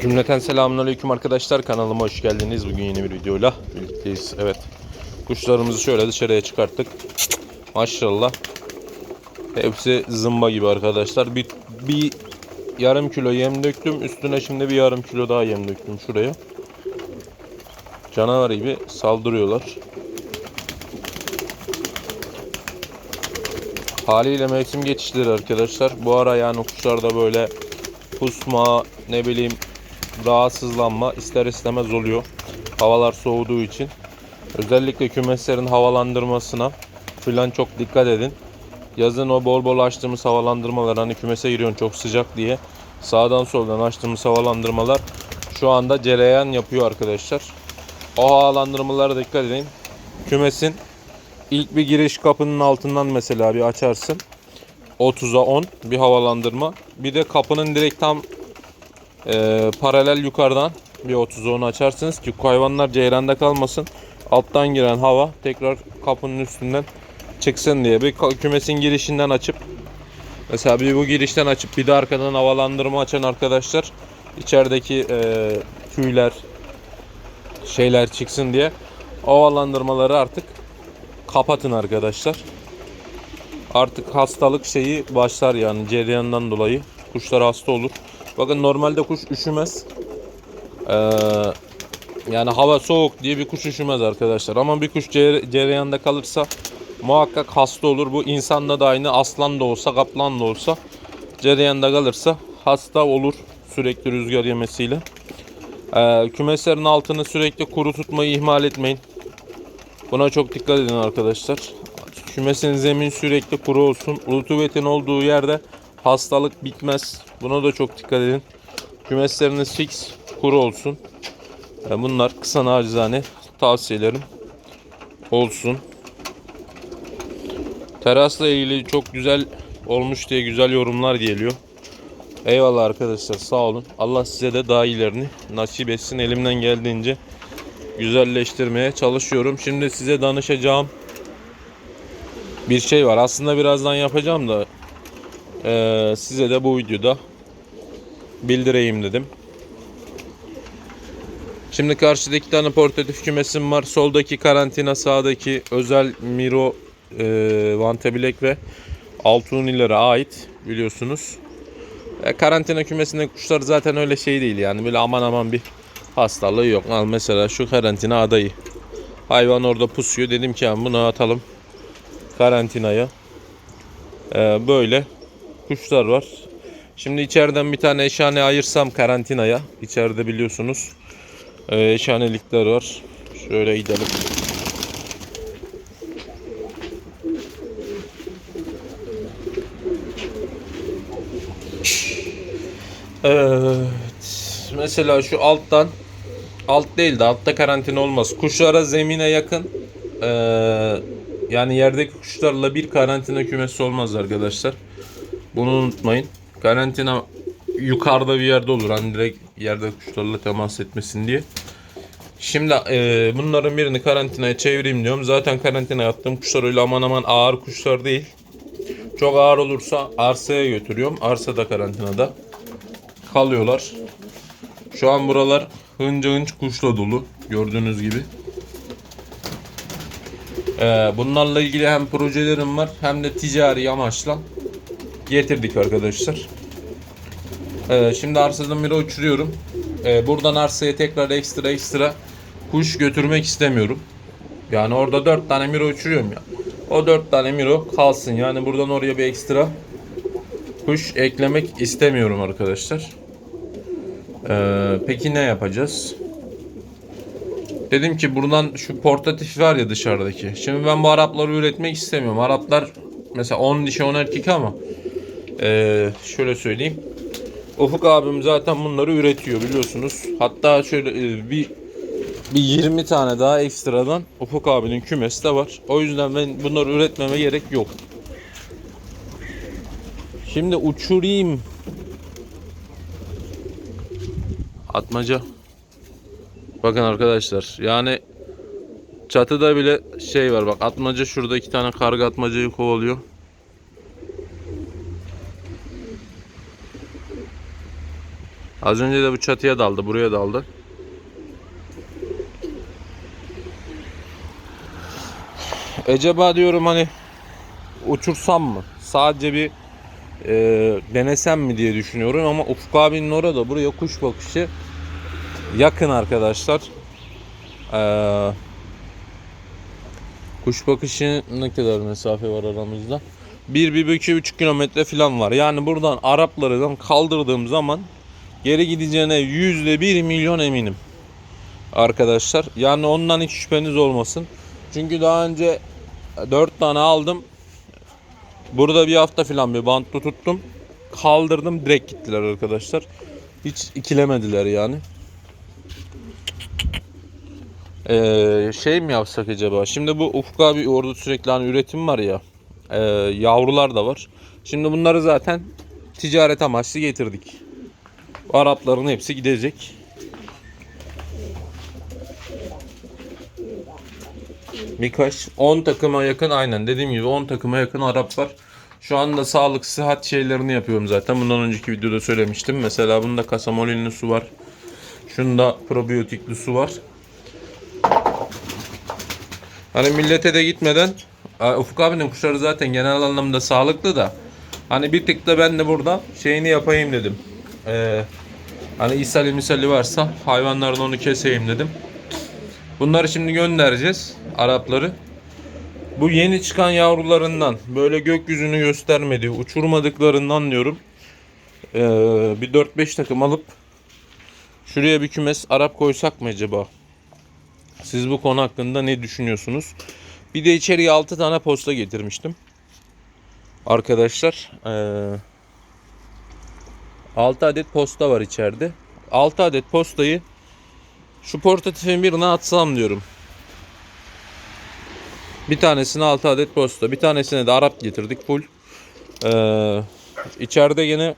Cümleten selamünaleyküm arkadaşlar kanalıma hoş geldiniz. Bugün yeni bir videoyla birlikteyiz. Evet. Kuşlarımızı şöyle dışarıya çıkarttık. Maşallah. Hepsi zımba gibi arkadaşlar. Bir, bir yarım kilo yem döktüm. Üstüne şimdi bir yarım kilo daha yem döktüm şuraya. Canavar gibi saldırıyorlar. Haliyle mevsim geçişleri arkadaşlar. Bu ara yani kuşlarda böyle pusma ne bileyim rahatsızlanma ister istemez oluyor. Havalar soğuduğu için. Özellikle kümeslerin havalandırmasına filan çok dikkat edin. Yazın o bol bol açtığımız havalandırmalar hani kümese giriyorsun çok sıcak diye sağdan soldan açtığımız havalandırmalar şu anda cereyan yapıyor arkadaşlar. O havalandırmalara dikkat edin. Kümesin ilk bir giriş kapının altından mesela bir açarsın. 30'a 10 bir havalandırma. Bir de kapının direkt tam e, paralel yukarıdan bir 30'a 10 açarsınız ki hayvanlar ceyranda kalmasın. Alttan giren hava tekrar kapının üstünden çıksın diye bir kümesin girişinden açıp mesela bir bu girişten açıp bir de arkadan havalandırma açan arkadaşlar içerideki e, tüyler şeyler çıksın diye havalandırmaları artık kapatın arkadaşlar. Artık hastalık şeyi başlar yani cereyandan dolayı. Kuşlar hasta olur. Bakın normalde kuş üşümez. Ee, yani hava soğuk diye bir kuş üşümez arkadaşlar. Ama bir kuş cere- cereyanda kalırsa muhakkak hasta olur. Bu insanda da aynı aslan da olsa kaplan da olsa cereyanda kalırsa hasta olur sürekli rüzgar yemesiyle. Ee, kümeslerin altını sürekli kuru tutmayı ihmal etmeyin. Buna çok dikkat edin arkadaşlar. Kümesin zemin sürekli kuru olsun. Rutubetin olduğu yerde hastalık bitmez. Buna da çok dikkat edin. Kümesleriniz fix kuru olsun. Bunlar kısa nacizane tavsiyelerim olsun. Terasla ilgili çok güzel olmuş diye güzel yorumlar geliyor. Eyvallah arkadaşlar sağ olun. Allah size de daha iyilerini nasip etsin. Elimden geldiğince güzelleştirmeye çalışıyorum. Şimdi size danışacağım bir şey var. Aslında birazdan yapacağım da eee, size de bu videoda bildireyim dedim. Şimdi karşıda iki tane portatif kümesim var. Soldaki karantina, sağdaki özel Miro eee Vante Black ve Altunilere ait biliyorsunuz. E, karantina kümesinde kuşlar zaten öyle şey değil yani böyle aman aman bir hastalığı yok. Al mesela şu karantina adayı. Hayvan orada pusuyor. Dedim ki "Yani bunu atalım karantinaya. Ee, böyle kuşlar var. Şimdi içeriden bir tane eşhane ayırsam karantinaya. İçeride biliyorsunuz e, eşhanelikler var. Şöyle gidelim. Evet. Mesela şu alttan alt değil de altta karantina olmaz. Kuşlara zemine yakın ee, yani yerdeki kuşlarla bir karantina kümesi olmaz arkadaşlar. Bunu unutmayın. Karantina yukarıda bir yerde olur. Hani direkt yerde kuşlarla temas etmesin diye. Şimdi e, bunların birini karantinaya çevireyim diyorum. Zaten karantinaya attığım kuşlar öyle aman aman ağır kuşlar değil. Çok ağır olursa arsaya götürüyorum. Arsa da karantinada kalıyorlar. Şu an buralar hınca hınç kuşla dolu. Gördüğünüz gibi. Ee, bunlarla ilgili hem projelerim var hem de ticari amaçla getirdik arkadaşlar. Ee, şimdi arsadan biri uçuruyorum. Ee, buradan arsaya tekrar ekstra ekstra kuş götürmek istemiyorum. Yani orada 4 tane miro uçuruyorum ya. O 4 tane miro kalsın. Yani buradan oraya bir ekstra kuş eklemek istemiyorum arkadaşlar. Ee, peki ne yapacağız? Dedim ki buradan şu portatif var ya dışarıdaki. Şimdi ben bu Arapları üretmek istemiyorum. Araplar mesela 10 dişi 10 erkek ama ee, şöyle söyleyeyim. Ufuk abim zaten bunları üretiyor biliyorsunuz. Hatta şöyle e, bir bir 20 tane daha ekstradan Ufuk abinin kümesi de var. O yüzden ben bunları üretmeme gerek yok. Şimdi uçurayım. Atmaca. Bakın arkadaşlar yani çatıda bile şey var bak atmaca şurada iki tane karga atmacayı kovalıyor. Az önce de bu çatıya daldı, buraya daldı. Acaba diyorum hani uçursam mı? Sadece bir e, denesem mi diye düşünüyorum ama Ufuk abinin orada buraya kuş bakışı yakın arkadaşlar. Ee, kuş bakışı ne kadar mesafe var aramızda? 1-1-2-3 kilometre falan var. Yani buradan Araplardan kaldırdığım zaman geri gideceğine yüzde bir milyon eminim. Arkadaşlar. Yani ondan hiç şüpheniz olmasın. Çünkü daha önce 4 tane aldım. Burada bir hafta falan bir bantlı tuttum. Kaldırdım direkt gittiler arkadaşlar. Hiç ikilemediler yani. Ee, şey mi yapsak acaba? Şimdi bu Ufuk abi orada sürekli hani üretim var ya. e, yavrular da var. Şimdi bunları zaten ticaret amaçlı getirdik. Arapların hepsi gidecek. Birkaç 10 takıma yakın aynen dediğim gibi 10 takıma yakın Arap var. Şu anda sağlık sıhhat şeylerini yapıyorum zaten. Bundan önceki videoda söylemiştim. Mesela bunda kasamolinli su var. Şunda probiyotikli su var. Hani millete de gitmeden Ufuk abinin kuşları zaten genel anlamda sağlıklı da hani bir tık da ben de burada şeyini yapayım dedim. Ee, hani ishali misali varsa hayvanların onu keseyim dedim. Bunları şimdi göndereceğiz Arapları. Bu yeni çıkan yavrularından böyle gökyüzünü göstermedi, uçurmadıklarından diyorum. Ee, bir 4-5 takım alıp şuraya bir kümes Arap koysak mı acaba? Siz bu konu hakkında ne düşünüyorsunuz? Bir de içeriye 6 tane posta getirmiştim. Arkadaşlar. Ee, 6 adet posta var içeride. 6 adet postayı şu portatifin birine atsam diyorum. Bir tanesine 6 adet posta. Bir tanesine de Arap getirdik full. Ee, içeride yine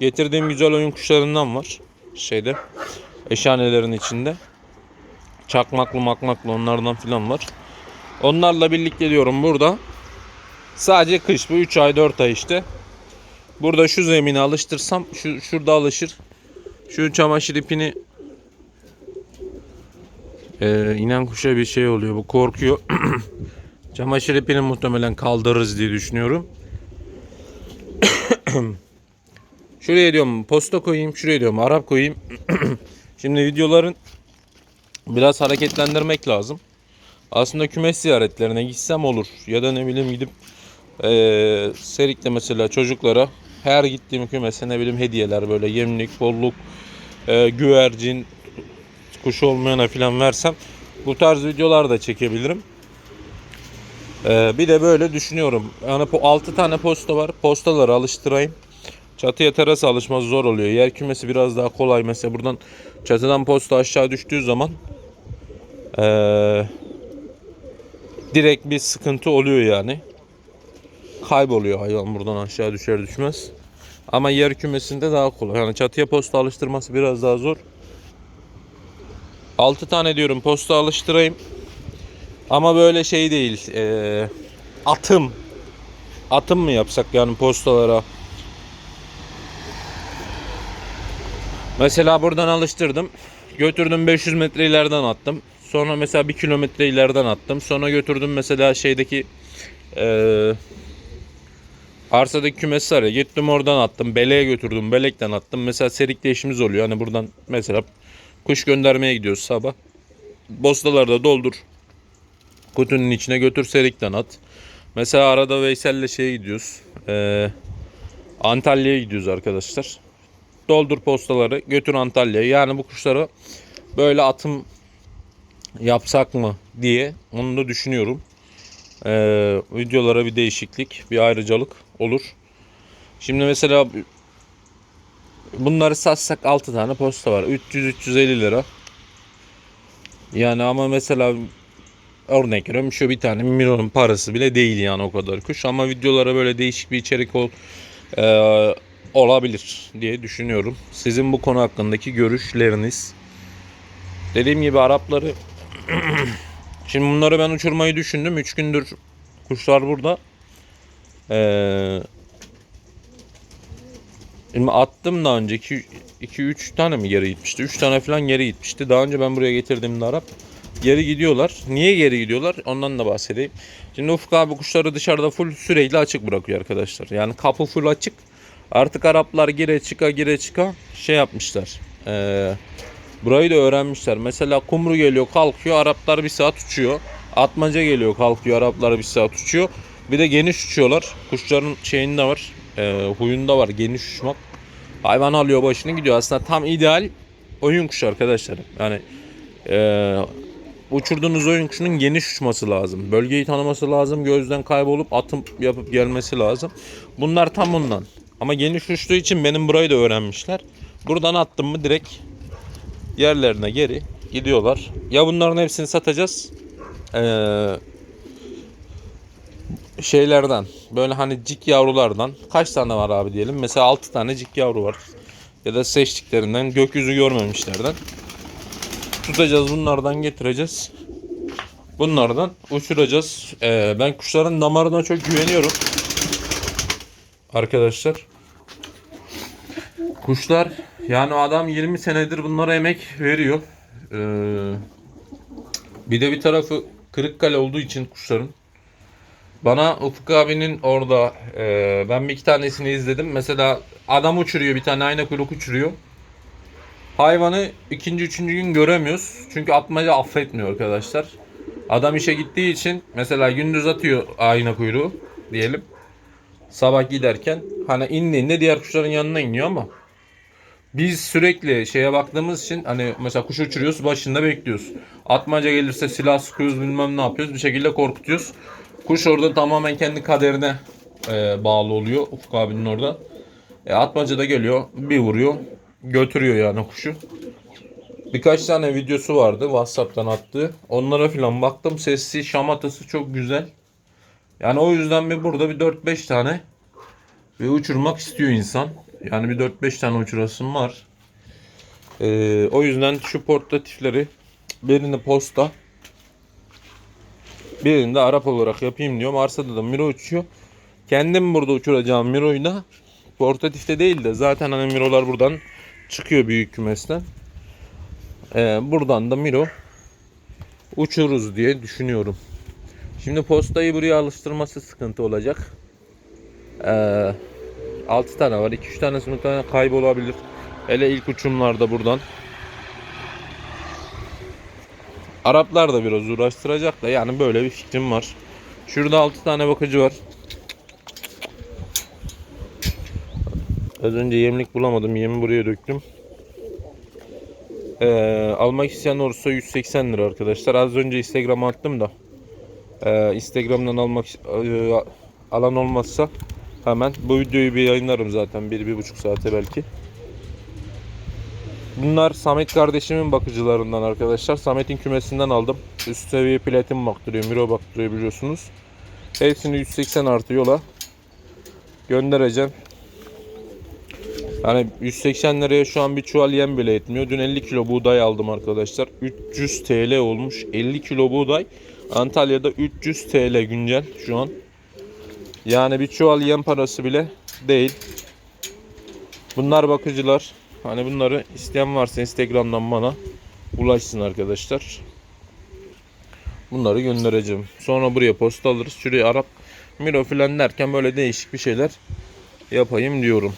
getirdiğim güzel oyun kuşlarından var. Şeyde. Eşhanelerin içinde. Çakmaklı makmaklı onlardan filan var. Onlarla birlikte diyorum burada. Sadece kış bu 3 ay 4 ay işte. Burada şu zemini alıştırsam şu şurada alışır. Şu çamaşır ipini ee, inen kuşa bir şey oluyor bu korkuyor. çamaşır ipini muhtemelen kaldırırız diye düşünüyorum. şuraya diyorum posta koyayım, şuraya diyorum Arap koyayım. Şimdi videoların biraz hareketlendirmek lazım. Aslında kümes ziyaretlerine gitsem olur. Ya da ne bileyim gidip eee Serik'te mesela çocuklara her gittiğim kümese ne bileyim hediyeler böyle yemlik, bolluk, eee, güvercin, kuş olmayana falan versem bu tarz videolar da çekebilirim. Eee, bir de böyle düşünüyorum. Yani bu 6 tane posta var. Postaları alıştırayım. Çatıya teras alışması zor oluyor. Yer kümesi biraz daha kolay. Mesela buradan çatıdan posta aşağı düştüğü zaman eee direkt bir sıkıntı oluyor yani. Kayboluyor hayvan buradan aşağı düşer düşmez. Ama yer kümesinde daha kolay. Yani çatıya posta alıştırması biraz daha zor. 6 tane diyorum posta alıştırayım. Ama böyle şey değil. eee, atım. Atım mı yapsak yani postalara? Mesela buradan alıştırdım. Götürdüm 500 metre ileriden attım. Sonra mesela 1 kilometre ileriden attım. Sonra götürdüm mesela şeydeki eee arsadaki kümes var ya gittim oradan attım. Beleğe götürdüm. Belekten attım. Mesela serikte işimiz oluyor. Hani buradan mesela kuş göndermeye gidiyoruz sabah. Postaları da doldur. Kutunun içine götür serikten at. Mesela arada Veysel'le şeye gidiyoruz. Eee Antalya'ya gidiyoruz arkadaşlar. Doldur postaları götür Antalya'ya. Yani bu kuşları böyle atım yapsak mı diye onu da düşünüyorum. Ee, videolara bir değişiklik, bir ayrıcalık olur. Şimdi mesela bunları satsak 6 tane posta var. 300-350 lira. Yani ama mesela örnek veriyorum şu bir tane milyonun parası bile değil yani o kadar kuş. Ama videolara böyle değişik bir içerik ol, e, olabilir diye düşünüyorum. Sizin bu konu hakkındaki görüşleriniz. Dediğim gibi Arapları Şimdi bunları ben uçurmayı düşündüm. 3 gündür kuşlar burada. Ee, Şimdi attım daha önce 2-3 tane mi geri gitmişti? 3 tane falan geri gitmişti. Daha önce ben buraya getirdiğimde Arap geri gidiyorlar. Niye geri gidiyorlar? Ondan da bahsedeyim. Şimdi Ufuk abi kuşları dışarıda full sürekli açık bırakıyor arkadaşlar. Yani kapı full açık. Artık Araplar gire çıka gire çıka şey yapmışlar. Ee, burayı da öğrenmişler. Mesela kumru geliyor kalkıyor Araplar bir saat uçuyor. Atmaca geliyor kalkıyor Araplar bir saat uçuyor. Bir de geniş uçuyorlar. Kuşların şeyinde var. E, huyunda var geniş uçmak. Hayvan alıyor başını gidiyor. Aslında tam ideal oyun kuşu arkadaşlar. Yani e, uçurduğunuz oyun kuşunun geniş uçması lazım. Bölgeyi tanıması lazım. Gözden kaybolup atım yapıp gelmesi lazım. Bunlar tam bundan. Ama geniş uçtuğu için benim burayı da öğrenmişler. Buradan attım mı direkt yerlerine geri gidiyorlar. Ya bunların hepsini satacağız. Eee şeylerden böyle hani cik yavrulardan kaç tane var abi diyelim. Mesela 6 tane cik yavru var. Ya da seçtiklerinden gökyüzü görmemişlerden. Tutacağız bunlardan getireceğiz. Bunlardan uçuracağız. Ee, ben kuşların damarına çok güveniyorum. Arkadaşlar. Kuşlar yani adam 20 senedir bunlara emek veriyor. Ee, bir de bir tarafı Kırıkkale olduğu için kuşların bana Ufuk abinin orada e, ben bir iki tanesini izledim. Mesela adam uçuruyor bir tane ayna kuyruk uçuruyor. Hayvanı ikinci üçüncü gün göremiyoruz. Çünkü atmaca affetmiyor arkadaşlar. Adam işe gittiği için mesela gündüz atıyor ayna kuyruğu diyelim. Sabah giderken hani indiğinde diğer kuşların yanına iniyor ama biz sürekli şeye baktığımız için hani mesela kuş uçuruyoruz başında bekliyoruz. Atmaca gelirse silah sıkıyoruz bilmem ne yapıyoruz bir şekilde korkutuyoruz. Kuş orada tamamen kendi kaderine e, bağlı oluyor Ufuk abinin orada. E, atmaca da geliyor bir vuruyor götürüyor yani kuşu. Birkaç tane videosu vardı Whatsapp'tan attığı. Onlara filan baktım. Sesi, şamatası çok güzel. Yani o yüzden bir burada bir 4-5 tane bir uçurmak istiyor insan. Yani bir 4-5 tane uçurasım var. Ee, o yüzden şu portatifleri birini posta birini de Arap olarak yapayım diyorum. Arsada da Miro uçuyor. Kendim burada uçuracağım Miro'yu da portatifte değil de zaten hani Miro'lar buradan çıkıyor büyük kümesten. Ee, buradan da Miro uçururuz diye düşünüyorum. Şimdi postayı buraya alıştırması sıkıntı olacak. Ee, 6 tane var. 2-3 tanesi muhtemelen kaybolabilir. Hele ilk uçumlarda buradan. Araplar da biraz uğraştıracak da yani böyle bir fikrim var. Şurada 6 tane bakıcı var. Az önce yemlik bulamadım. Yemi buraya döktüm. Ee, almak isteyen olursa 180 lira arkadaşlar. Az önce Instagram'a attım da. Ee, Instagram'dan almak e, alan olmazsa hemen bu videoyu bir yayınlarım zaten. 1-1,5 saate belki. Bunlar Samet kardeşimin bakıcılarından arkadaşlar. Samet'in kümesinden aldım. Üst seviye platin baktırıyor, miro baktırıyor biliyorsunuz. Hepsini 180 artı yola göndereceğim. Yani 180 liraya şu an bir çuval yem bile etmiyor. Dün 50 kilo buğday aldım arkadaşlar. 300 TL olmuş. 50 kilo buğday. Antalya'da 300 TL güncel şu an. Yani bir çuval yem parası bile değil. Bunlar bakıcılar. Hani bunları isteyen varsa Instagram'dan bana ulaşsın arkadaşlar. Bunları göndereceğim. Sonra buraya posta alırız. Şuraya Arap Miro filan derken böyle değişik bir şeyler yapayım diyorum.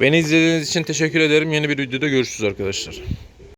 Beni izlediğiniz için teşekkür ederim. Yeni bir videoda görüşürüz arkadaşlar.